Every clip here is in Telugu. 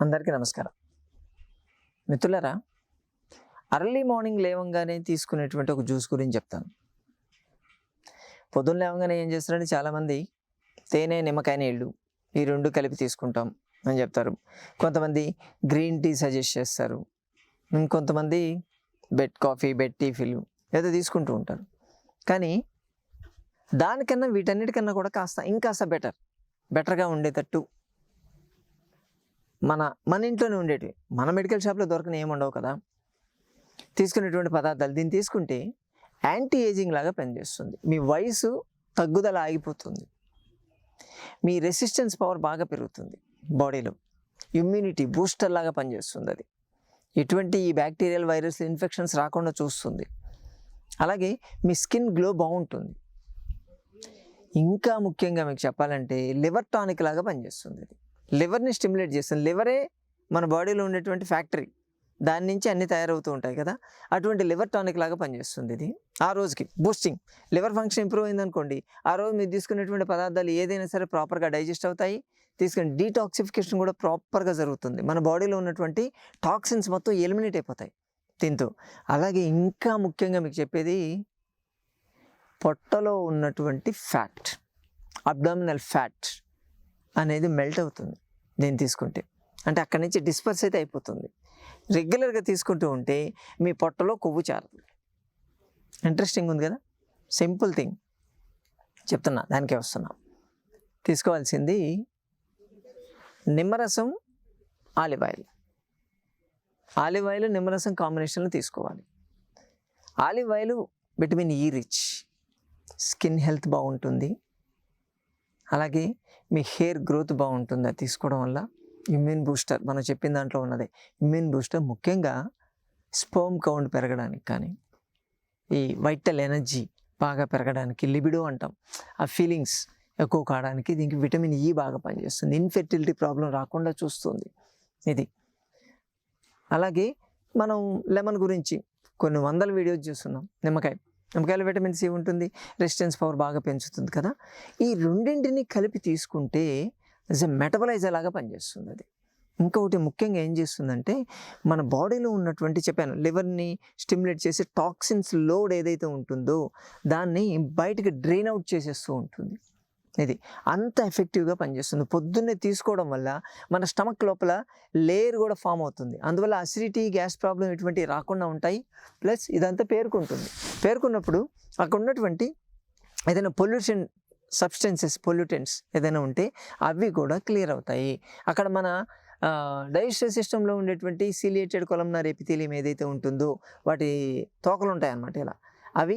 అందరికీ నమస్కారం. మిత్రులారా అర్లీ మార్నింగ్ లేవంగానే తీసుకునేటువంటి ఒక జ్యూస్ గురించి చెప్తాను. పొద్దున్న లేవగానే ఏం చేస్తారంటే చాలామంది తేనె నిమ్మకాయ నీళ్ళు ఈ రెండు కలిపి తీసుకుంటాం అని చెప్తారు. కొంతమంది గ్రీన్ టీ సజెస్ట్ చేస్తారు. ఇంకొంతమంది బెడ్ కాఫీ బెడ్ టీఫీలు ఏదో తీసుకుంటూ ఉంటారు. కానీ దానికన్నా వీటన్నిటికన్నా కూడా కాస్త ఇంకాస్త బెటర్. బెటర్గా ఉండేటట్టు మన మన ఇంట్లోనే ఉండేటివి. మన మెడికల్ షాప్లో దొరకని ఏమి ఉండవు కదా? తీసుకునేటువంటి పదార్థాలు దీన్ని తీసుకుంటే యాంటీ ఏజింగ్ లాగా పనిచేస్తుంది. మీ వయసు తగ్గుదల ఆగిపోతుంది. మీ రెసిస్టెన్స్ పవర్ బాగా పెరుగుతుంది బాడీలో ఇమ్యూనిటీ బూస్టర్ లాగా పనిచేస్తుంది అది. ఎటువంటి ఈ బ్యాక్టీరియల్ వైరస్ ఇన్ఫెక్షన్స్ రాకుండా చూస్తుంది. అలాగే మీ స్కిన్ గ్లో బాగుంటుంది. ఇంకా ముఖ్యంగా మీకు చెప్పాలంటే లివర్ టానిక్ లాగా పనిచేస్తుంది ఇది లివర్ని స్టిమ్యులేట్ చేస్తుంది. లివరే మన బాడీలో ఉండేటువంటి ఫ్యాక్టరీ. దాని నుంచి అన్నీ తయారవుతూ ఉంటాయి కదా. అటువంటి లివర్ టానిక్ లాగా పనిచేస్తుంది ఇది. ఆ రోజుకి బూస్టింగ్. లివర్ ఫంక్షన్ ఇంప్రూవ్ అయిందనుకోండి ఆ రోజు మీరు తీసుకునేటువంటి పదార్థాలు ఏదైనా సరే ప్రాపర్గా డైజెస్ట్ అవుతాయి. తీసుకుని డీటాక్సిఫికేషన్ కూడా ప్రాపర్గా జరుగుతుంది. మన బాడీలో ఉన్నటువంటి టాక్సిన్స్ మొత్తం ఎలిమినేట్ అయిపోతాయి దీంతో అలాగే ఇంకా ముఖ్యంగా మీకు చెప్పేది పొట్టలో ఉన్నటువంటి ఫ్యాట్ అబ్డామినల్ ఫ్యాట్. అనేది మెల్ట్ అవుతుంది దీన్ని తీసుకుంటే. అంటే అక్కడి నుంచి డిస్పర్స్ అయితే అయిపోతుంది. రెగ్యులర్గా తీసుకుంటూ ఉంటే మీ పొట్టలో కొవ్వు చారుతుంది ఇంట్రెస్టింగ్ ఉంది కదా? Simple thing. చెప్తున్నా దానికే వస్తున్నా. తీసుకోవాల్సింది నిమ్మరసం ఆలివ్ ఆయిల్. ఆలివ్ ఆయిల్ నిమ్మరసం కాంబినేషన్లో తీసుకోవాలి. Olive oil vitamin e E rich skin health బాగుంటుంది. అలాగే మీ హెయిర్ గ్రోత్ బాగుంటుంది? అది తీసుకోవడం వల్ల ఇమ్యూన్ బూస్టర్ మనం చెప్పిన దాంట్లో ఉన్నదే. ఇమ్యూన్ బూస్టర్ ముఖ్యంగా స్పోమ్ కౌంట్ పెరగడానికి కానీ ఈ వైటల్ ఎనర్జీ బాగా పెరగడానికి లిబిడో అంటాం. ఆ ఫీలింగ్స్ ఎక్కువ కావడానికి దీనికి విటమిన్ ఈ బాగా పనిచేస్తుంది. ఇన్ఫెర్టిలిటీ ప్రాబ్లం రాకుండా చూస్తుంది ఇది. అలాగే మనం లెమన్ గురించి కొన్ని వందల వీడియోస్ చూస్తున్నాం. నిమ్మకాయ నిమ్మకాయలో విటమిన్ సి ఉంటుంది రెసిస్టెన్స్ పవర్ బాగా పెంచుతుంది కదా. ఈ రెండింటిని కలిపి తీసుకుంటే ఎ మెటబలైజర్ లాగా పనిచేస్తుంది అది. ఇంకొకటి ముఖ్యంగా ఏం చేస్తుందంటే మన బాడీలో ఉన్నటువంటి చెప్పాను లివర్ని స్టిమ్యులేట్ చేసే టాక్సిన్స్ లోడ్ ఏదైతే ఉంటుందో దాన్ని బయటకు డ్రైన్ అవుట్ చేసేస్తూ ఉంటుంది. ఇది అంత ఎఫెక్టివ్గా పనిచేస్తుంది. పొద్దున్నే తీసుకోవడం వల్ల మన స్టమక్ లోపల లేయర్ కూడా ఫామ్ అవుతుంది. అందువల్ల అసిడిటీ గ్యాస్ ప్రాబ్లం ఇటువంటివి రాకుండా ఉంటాయి. ప్లస్ ఇదంతా పేర్కొంటుంది. పేర్కొన్నప్పుడు అక్కడ ఉన్నటువంటి ఏదైనా పొల్యూషన్ సబ్స్టెన్సెస్ పొల్యూటెంట్స్ ఏదైనా ఉంటే అవి కూడా క్లియర్ అవుతాయి. అక్కడ మన డైజెస్టివ్ సిస్టంలో ఉండేటువంటి సిలియేటెడ్ కొలంనర్ ఎపిథీలియం ఏదైతే ఉంటుందో వాటి తోకలు ఉంటాయి అన్నమాట ఇలా. అవి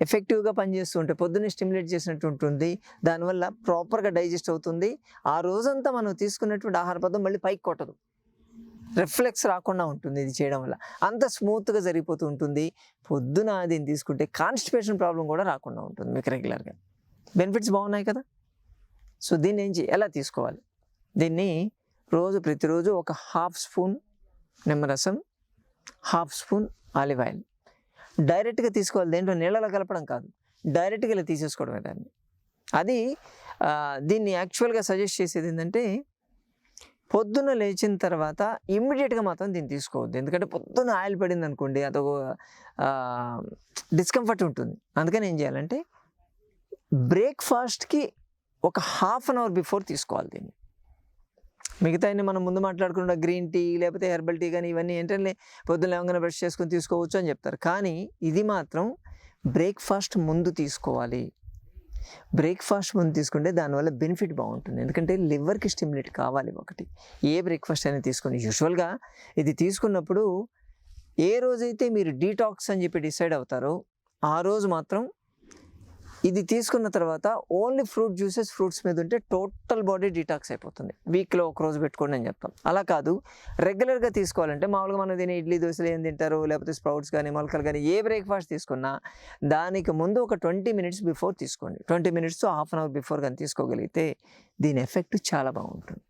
ఎఫెక్టివ్గా పనిచేస్తూ ఉంటాయి పొద్దున్నే స్టిమ్యులేట్ చేసినట్టు ఉంటుంది. దానివల్ల ప్రాపర్గా డైజెస్ట్ అవుతుంది. ఆ రోజంతా మనం తీసుకున్నటువంటి ఆహార పదార్థం మళ్ళీ పైకి కొట్టదు. రిఫ్లెక్స్ రాకుండా ఉంటుంది ఇది చేయడం వల్ల. అంత స్మూత్గా జరిగిపోతూ ఉంటుంది. పొద్దున దీన్ని తీసుకుంటే కాన్స్టిపేషన్ ప్రాబ్లం కూడా రాకుండా ఉంటుంది మీకు రెగ్యులర్గా. బెనిఫిట్స్ బాగున్నాయి కదా? సో దీన్ని ఏం చేయాలి ఎలా తీసుకోవాలి? దీన్ని రోజు ప్రతిరోజు ఒక హాఫ్ స్పూన్ నిమ్మరసం హాఫ్ స్పూన్ ఆలివ్ ఆయిల్. డైరెక్ట్గా తీసుకోవాలి. దేంట్లో నీళ్ళలో కలపడం కాదు. డైరెక్ట్గా ఇలా తీసేసుకోవడమే దాన్ని. అది దీన్ని యాక్చువల్గా సజెస్ట్ చేసేది ఏంటంటే పొద్దున్న లేచిన తర్వాత ఇమ్మీడియట్గా మాత్రం దీన్ని తీసుకోవద్దు. ఎందుకంటే పొద్దున్న ఆయిల్ పడింది అనుకోండి అదొక డిస్కంఫర్ట్ ఉంటుంది. అందుకని ఏం చేయాలంటే బ్రేక్ఫాస్ట్కి ఒక హాఫ్ అన్ అవర్ బిఫోర్ తీసుకోవాలి దీన్ని. మిగతా మనం ముందు మాట్లాడుకున్న గ్రీన్ టీ లేకపోతే హెర్బల్ టీ కానీ ఇవన్నీ ఏంటంటే పొద్దున్న లేవగానే బ్రష్ చేసుకొని తీసుకోవచ్చు అని చెప్తారు. కానీ ఇది మాత్రం బ్రేక్ఫాస్ట్ ముందు తీసుకోవాలి. బ్రేక్ఫాస్ట్ ముందు తీసుకుంటే దానివల్ల బెనిఫిట్ బాగుంటుంది. ఎందుకంటే లివర్కి స్టిమ్యులేట్ కావాలి ఒకటి. ఏ బ్రేక్ఫాస్ట్ అయినా తీసుకుని యూజువల్గా ఇది తీసుకున్నప్పుడు ఏ రోజైతే మీరు డీటాక్స్ అని చెప్పి డిసైడ్ అవుతారో ఆ రోజు మాత్రం ఇది తీసుకున్న తర్వాత ఓన్లీ ఫ్రూట్ జ్యూసెస్ ఫ్రూట్స్ మీద ఉంటే టోటల్ బాడీ డీటాక్స్ అయిపోతుంది. వీక్లో ఒక రోజు పెట్టుకోండి అని చెప్తాం. అలా కాదు రెగ్యులర్గా తీసుకోవాలంటే మామూలుగా మనం తినే ఇడ్లీ దోశలు ఏం తింటారు లేకపోతే స్ప్రౌట్స్ కానీ మొలకలు కానీ ఏ బ్రేక్ఫాస్ట్ తీసుకున్నా దానికి ముందు ఒక ట్వంటీ మినిట్స్ బిఫోర్ తీసుకోండి. Twenty minutes half an hour before కానీ తీసుకోగలిగితే దీని ఎఫెక్ట్ చాలా బాగుంటుంది.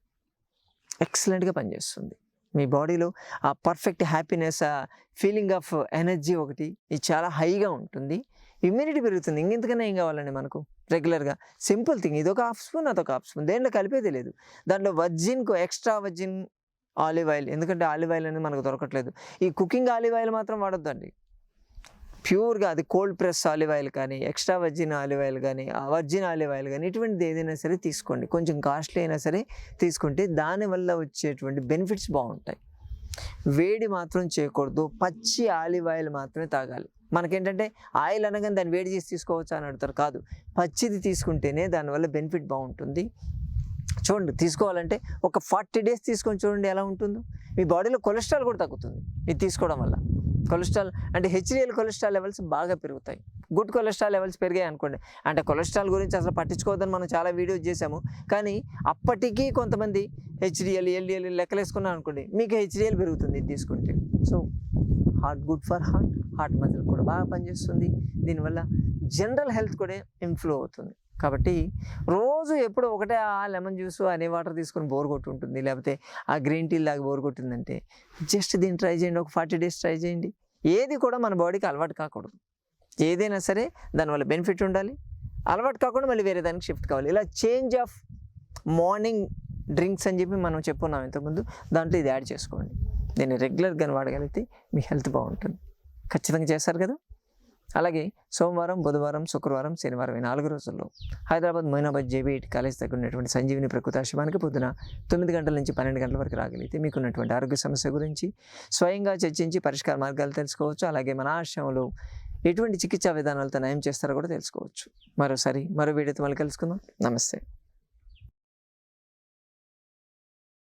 ఎక్సలెంట్గా పనిచేస్తుంది. మీ బాడీలో ఆ పర్ఫెక్ట్ హ్యాపీనెస్ ఆ ఫీలింగ్ ఆఫ్ ఎనర్జీ ఒకటి ఇది చాలా హైగా ఉంటుంది. ఇమ్యూనిటీ పెరుగుతుంది. ఇంకెంతకన్నా ఏం కావాలండి మనకు? రెగ్యులర్గా. Simple thing. ఇది ఒక హాఫ్ స్పూన్ అదొక హాఫ్ స్పూన్. దేంట్లో కలిపేది లేదు. దాంట్లో వర్జిన్కు ఎక్స్ట్రా వర్జిన్ ఆలివ్ ఆయిల్. ఎందుకంటే ఆలివ్ ఆయిల్ అనేది మనకు దొరకట్లేదు. ఈ కుకింగ్ ఆలివ్ ఆయిల్ మాత్రం వాడొద్దండి. ప్యూర్గా అది కోల్డ్ ప్రెస్ ఆలివ్ ఆయిల్ కానీ ఎక్స్ట్రా వర్జిన్ ఆలివ్ ఆయిల్ కానీ వర్జిన్ ఆలివ్ ఆయిల్ కానీ ఇటువంటిది ఏదైనా సరే తీసుకోండి. కొంచెం కాస్ట్లీ అయినా సరే తీసుకుంటే దానివల్ల వచ్చేటువంటి బెనిఫిట్స్ బాగుంటాయి. వేడి మాత్రం చేయకూడదు. పచ్చి ఆలివ్ ఆయిల్ మాత్రమే తాగాలి. మనకేంటంటే ఆయిల్ అనగానే దాన్ని వేడి చేసి తీసుకోవచ్చు అని అడుగుతారు కాదు పచ్చిది తీసుకుంటేనే దానివల్ల బెనిఫిట్ బాగుంటుంది. చూడండి తీసుకోవాలంటే ఒక ఫార్టీ డేస్ తీసుకొని చూడండి ఎలా ఉంటుందో. మీ బాడీలో కొలెస్ట్రాల్ కూడా తగ్గుతుంది ఇది తీసుకోవడం వల్ల. కొలెస్ట్రాల్ అంటే హెచ్డిఎల్ కొలెస్ట్రాల్ లెవెల్స్ బాగా పెరుగుతాయి. గుడ్ కొలెస్ట్రాల్ లెవెల్స్ పెరిగాయి అనుకోండి. అంటే కొలెస్ట్రాల్ గురించి అసలు పట్టించుకోవద్దని మనం చాలా వీడియోస్ చేసాము కానీ అప్పటికీ కొంతమంది హెచ్డిఎల్ ఎల్డిఎల్ లెక్కలేసుకున్నాం అనుకోండి మీకు హెచ్డిఎల్ పెరుగుతుంది ఇది తీసుకుంటే. So heart good for heart heart muscle కూడా బాగా పనిచేస్తుంది. దీనివల్ల జనరల్ హెల్త్ కూడా ఇంప్రూవ్ అవుతుంది. కాబట్టి రోజు ఎప్పుడు ఒకటే ఆ లెమన్ జ్యూస్ అనే వాటర్ తీసుకొని బోర్ కొట్టుంటుంది. లేకపోతే ఆ గ్రీన్ టీ లాగా బోర్ కొట్టిందంటే జస్ట్ దీన్ని ట్రై చేయండి ఒక ఫార్టీ డేస్ ట్రై చేయండి. ఏది కూడా మన బాడీకి అలవాటు కాకూడదు. ఏదైనా సరే దానివల్ల బెనిఫిట్ ఉండాలి. అలవాటు కాకుండా మళ్ళీ వేరే దానికి షిఫ్ట్ కావాలి. ఇలా చేంజ్ ఆఫ్ మార్నింగ్ డ్రింక్స్ అని చెప్పి మనం చెప్పుకున్నాం ఇంతకుముందు. దాంట్లో ఇది యాడ్ చేసుకోండి. దీన్ని రెగ్యులర్గా వాడగలిగితే మీ హెల్త్ బాగుంటుంది. ఖచ్చితంగా చేస్తారు కదా? అలాగే సోమవారం బుధవారం శుక్రవారం శనివారం ఈ నాలుగు రోజుల్లో హైదరాబాద్ మొయినాబాద్ జేబీఐటి కాలేజ్ దగ్గర ఉన్నటువంటి సంజీవిని ప్రకృతి ఆశ్రమానికి పొద్దున తొమ్మిది గంటల నుంచి పన్నెండు గంటల వరకు రాగలిగితే మీకున్నటువంటి ఆరోగ్య సమస్య గురించి స్వయంగా చర్చించి పరిష్కార మార్గాలు తెలుసుకోవచ్చు. అలాగే మన ఆశ్రమంలో ఎటువంటి చికిత్సా విధానాలతో నయం చేస్తారో కూడా తెలుసుకోవచ్చు. మరోసారి మరో వీడియోతో మళ్ళీ కలుసుకుందాం. నమస్తే.